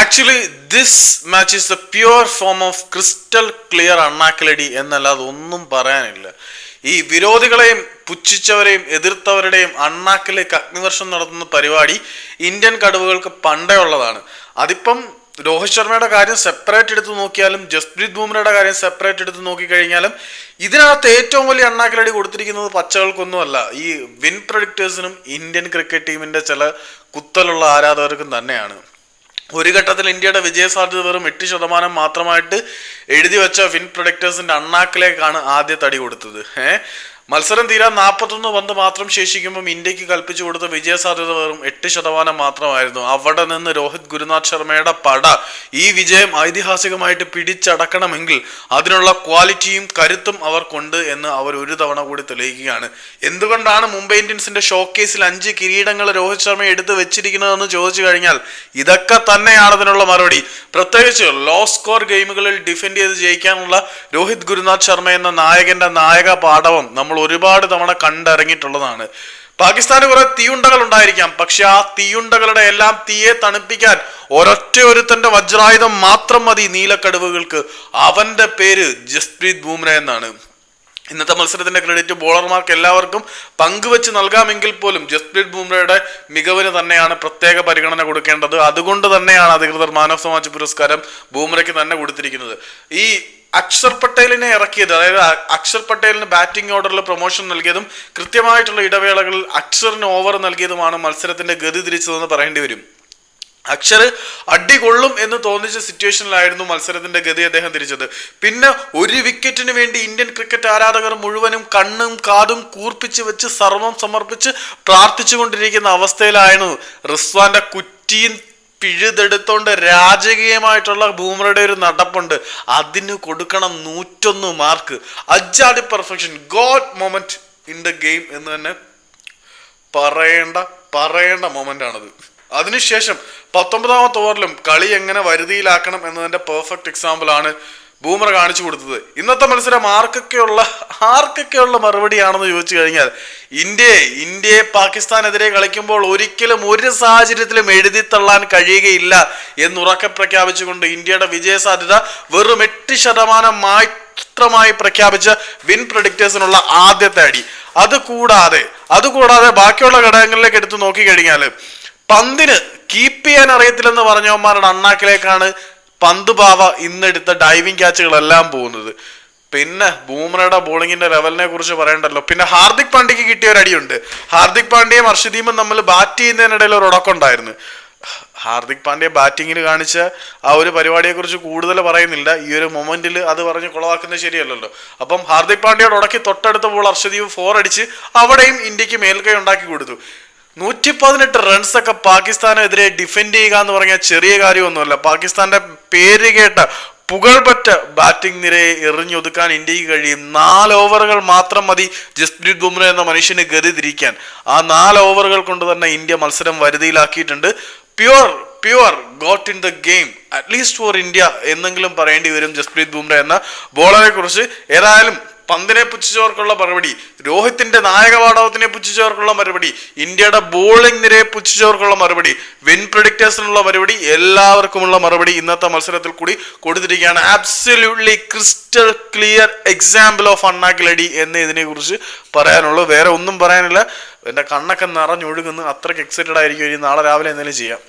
Actually this match is the pure form of crystal clear അണ്ണാക്കിലടി എന്നല്ലാതെ ഒന്നും പറയാനില്ല. ഈ വിരോധികളെയും പുച്ഛിച്ചവരെയും എതിർത്തവരുടെയും അണ്ണാക്കിലേക്ക് അഗ്നിവർഷം നടത്തുന്ന പരിപാടി ഇന്ത്യൻ കടുവകൾക്ക് പണ്ടേ ഉള്ളതാണ്. അതിപ്പം രോഹിത് ശർമ്മയുടെ കാര്യം സെപ്പറേറ്റ് എടുത്ത് നോക്കിയാലും ജസ്പ്രീത് ബുംറയുടെ കാര്യം സെപ്പറേറ്റ് എടുത്ത് നോക്കിക്കഴിഞ്ഞാലും ഇതിനകത്ത് ഏറ്റവും വലിയ അണ്ണാക്കിലടി കൊടുത്തിരിക്കുന്നത് പച്ചകൾക്കൊന്നുമല്ല. ഈ വിൻ പ്രൊഡിക്റ്റേഴ്സിനും ഇന്ത്യൻ ക്രിക്കറ്റ് ടീമിന്റെ ചില കുത്തലുള്ള ആരാധകർക്കും തന്നെയാണ്. ഒരു ഘട്ടത്തിൽ ഇന്ത്യയുടെ വിജയ സാധ്യത വെറും എട്ട് ശതമാനം മാത്രമായിട്ട് എഴുതി വെച്ച വിൻ പ്രൊഡക്ടേഴ്സിന്റെ അണ്ണാക്കിലേക്കാണ് ആദ്യ തടി കൊടുത്തത്. മത്സരം തീരാൻ നാൽപ്പത്തൊന്ന് പന്ത് മാത്രം ശേഷിക്കുമ്പോൾ ഇന്ത്യയ്ക്ക് കൽപ്പിച്ചു കൊടുത്ത വിജയ സാധ്യത വെറും എട്ട് ശതമാനം മാത്രമായിരുന്നു. അവിടെ നിന്ന് രോഹിത് ഗുരുനാഥ് ശർമ്മയുടെ പട ഈ വിജയം ഐതിഹാസികമായിട്ട് പിടിച്ചടക്കണമെങ്കിൽ അതിനുള്ള ക്വാളിറ്റിയും കരുത്തും അവർക്കുണ്ട് എന്ന് അവർ ഒരു തവണ കൂടി തെളിയിക്കുകയാണ്. എന്തുകൊണ്ടാണ് മുംബൈ ഇന്ത്യൻസിന്റെ ഷോക്കേസിൽ അഞ്ച് കിരീടങ്ങൾ രോഹിത് ശർമ്മ എടുത്ത് വെച്ചിരിക്കുന്നതെന്ന് ചോദിച്ചു കഴിഞ്ഞാൽ ഇതൊക്കെ തന്നെയാണ് അതിനുള്ള മറുപടി. പ്രത്യേകിച്ച് ലോ സ്കോർ ഗെയിമുകളിൽ ഡിഫെൻഡ് ചെയ്ത് ജയിക്കാനുള്ള രോഹിത് ഗുരുനാഥ് ശർമ്മ എന്ന നായകന്റെ നായക പാഠവും നമ്മൾ ഒരുപാട് തവണ കണ്ടിറങ്ങിയിട്ടുള്ളതാണ് പാകിസ്ഥാന് കുറെ തീയുണ്ടകൾ ഉണ്ടായിരിക്കാം. പക്ഷെ ആ തീയുണ്ടകളുടെ എല്ലാം തീയെ തണുപ്പിക്കാൻ ഒരൊറ്റ ഒരുത്തന്റെ വജ്രായുധം മാത്രം മതി നീലക്കടുവകൾക്ക്. അവന്റെ പേര് ജസ്പ്രീത് ബൂമ്ര എന്നാണ്. ഇന്നത്തെ മത്സരത്തിന്റെ ക്രെഡിറ്റ് ബോളർമാർക്ക് എല്ലാവർക്കും പങ്കുവെച്ച് നൽകാമെങ്കിൽ പോലും ജസ്പ്രീത് ബുംറയുടെ മികവിന് തന്നെയാണ് പ്രത്യേക പരിഗണന കൊടുക്കേണ്ടത്. അതുകൊണ്ട് തന്നെയാണ് അധികൃതർ മാൻ ഓഫ് ദ മാച്ച് പുരസ്കാരം ബുംറയ്ക്ക് തന്നെ കൊടുത്തിരിക്കുന്നത്. ഈ അക്ഷർ പട്ടേലിനെ ഇറക്കിയത് അതായത് അക്ഷർ പട്ടേലിന് ബാറ്റിംഗ് ഓർഡറിൽ പ്രൊമോഷൻ നൽകിയതും കൃത്യമായിട്ടുള്ള ഇടവേളകളിൽ അക്ഷറിന് ഓവർ നൽകിയതുമാണ് മത്സരത്തിന്റെ ഗതി തിരിച്ചതെന്ന് പറയേണ്ടി വരും. അക്ഷർ അടികൊള്ളും എന്ന് തോന്നിച്ച സിറ്റുവേഷനിലായിരുന്നു മത്സരത്തിന്റെ ഗതി അദ്ദേഹം തിരിച്ചത്. പിന്നെ ഒരു വിക്കറ്റിന് വേണ്ടി ഇന്ത്യൻ ക്രിക്കറ്റ് ആരാധകർ മുഴുവനും കണ്ണും കാതും കൂർപ്പിച്ച് വെച്ച് സർവം സമർപ്പിച്ച് പ്രാർത്ഥിച്ചുകൊണ്ടിരിക്കുന്ന അവസ്ഥയിലായിരുന്നു റിസ്വാന്റെ കുറ്റിയും പിഴുതെടുത്തോണ്ട് രാജകീയമായിട്ടുള്ള ബൂമറയുടെ ഒരു നടപ്പുണ്ട്. അതിന് കൊടുക്കണം നൂറ്റൊന്ന് mark അജാടി perfection god moment in the game എന്ന് തന്നെ പറയേണ്ട പറയേണ്ട മൊമെന്റ് ആണത്. അതിനുശേഷം പത്തൊമ്പതാമത്തെ ഓവറിലും കളി എങ്ങനെ വരുതിയിലാക്കണം എന്നതിന്റെ പെർഫെക്റ്റ് എക്സാമ്പിൾ ആണ് ബൂമർ കാണിച്ചു കൊടുത്തത്. ഇന്നത്തെ മത്സരം ആർക്കൊക്കെയുള്ള ആർക്കൊക്കെയുള്ള മറുപടിയാണെന്ന് ചോദിച്ചു കഴിഞ്ഞാൽ ഇന്ത്യയെ ഇന്ത്യയെ പാകിസ്ഥാനെതിരെ കളിക്കുമ്പോൾ ഒരിക്കലും ഒരു സാഹചര്യത്തിലും എഴുതി തള്ളാൻ കഴിയുകയില്ല എന്നുറക്കെ പ്രഖ്യാപിച്ചുകൊണ്ട് ഇന്ത്യയുടെ വിജയ സാധ്യത വെറും എട്ട് ശതമാനം മാത്രമായി പ്രഖ്യാപിച്ച വിൻ പ്രൊഡിക്റ്റേഴ്സിനുള്ള ആദ്യത്തെ അടി. അതുകൂടാതെ അതുകൂടാതെ ബാക്കിയുള്ള ഘടകങ്ങളിലേക്ക് എടുത്തു നോക്കിക്കഴിഞ്ഞാൽ പന്തിന് കീപ്പ് ചെയ്യാൻ അറിയത്തില്ലെന്ന് പറഞ്ഞവന്മാരുടെ അണ്ണാക്കിലേക്കാണ് പന്ത് ബാവ ഇന്നെടുത്ത ഡൈവിംഗ് ക്യാച്ചുകളെല്ലാം പോകുന്നത്. പിന്നെ ബൂമറയുടെ ബോളിങ്ങിന്റെ ലെവലിനെ കുറിച്ച് പറയണ്ടല്ലോ. പിന്നെ ഹാർദിക് പാണ്ഡ്യക്ക് കിട്ടിയ ഒരു അടിയുണ്ട്. ഹാർദിക് പാണ്ഡ്യയും ഹർഷദീപും നമ്മൾ ബാറ്റ് ചെയ്യുന്നതിനിടയിൽ ഒരു ഉടക്കമുണ്ടായിരുന്നു ഹാർദിക് പാണ്ഡ്യ ബാറ്റിങ്ങിൽ കാണിച്ച ആ ഒരു പരിപാടിയെ കുറിച്ച് കൂടുതൽ പറയുന്നില്ല. ഈ ഒരു മൊമെന്റിൽ അത് പറഞ്ഞ് കുളവാക്കുന്നത് ശരിയല്ലല്ലോ. അപ്പം ഹാർദിക് പാണ്ഡ്യയുടെ ഉടക്കി തൊട്ടടുത്ത ബോൾ ഹർഷദീപ് ഫോർ അടിച്ച് അവിടെയും ഇന്ത്യയ്ക്ക് മേൽക്കൈ ഉണ്ടാക്കി കൊടുത്തു. നൂറ്റി പതിനെട്ട് റൺസൊക്കെ പാകിസ്ഥാനെതിരെ ഡിഫെൻഡ് ചെയ്യുക എന്ന് പറഞ്ഞാൽ ചെറിയ കാര്യമൊന്നുമല്ല. പാകിസ്ഥാന്റെ പേര് കേട്ട പുകഴ്പറ്റ ബാറ്റിംഗ് നിരയെ എറിഞ്ഞൊതുക്കാൻ ഇന്ത്യയ്ക്ക് കഴിയും. നാല് ഓവറുകൾ മാത്രം മതി ജസ്പ്രീത് ബുംറ എന്ന മനുഷ്യന് ഗതി തിരിക്കാൻ. ആ നാല് ഓവറുകൾ കൊണ്ട് തന്നെ ഇന്ത്യ മത്സരം വരുതിയിലാക്കിയിട്ടുണ്ട്. Pure pure goat in the game at least for India എന്നെങ്കിലും പറയേണ്ടി വരും ജസ്പ്രീത് ബുംറ എന്ന ബോളറെ കുറിച്ച്. ഏതായാലും പന്തിനെ പുച്ഛിച്ചവർക്കുള്ള മറുപടി രോഹിത്തിന്റെ നായക നായകപാടവത്തിനെ പുച്ഛിച്ചവർക്കുള്ള മറുപടി ഇന്ത്യയുടെ ബോളിംഗ് നിരയെ പുച്ഛിച്ചവർക്കുള്ള മറുപടി വിൻ പ്രഡിക്റ്റേഴ്സിനുള്ള മറുപടി എല്ലാവർക്കുമുള്ള മറുപടി ഇന്നത്തെ മത്സരത്തിൽ കൂടി കൊടുത്തിരിക്കുകയാണ്. Absolutely crystal clear example of അണ്ണാക്കിലടി എന്ന് ഇതിനെ കുറിച്ച് പറയാനുള്ളൂ. വേറെ ഒന്നും പറയാനില്ല. എന്റെ കണ്ണൊക്കെ നിറഞ്ഞൊഴുകുന്നു. അത്രയ്ക്ക് എക്സൈറ്റഡ് ആയിരിക്കും ഇനി നാളെ രാവിലെ എന്തെങ്കിലും ചെയ്യാം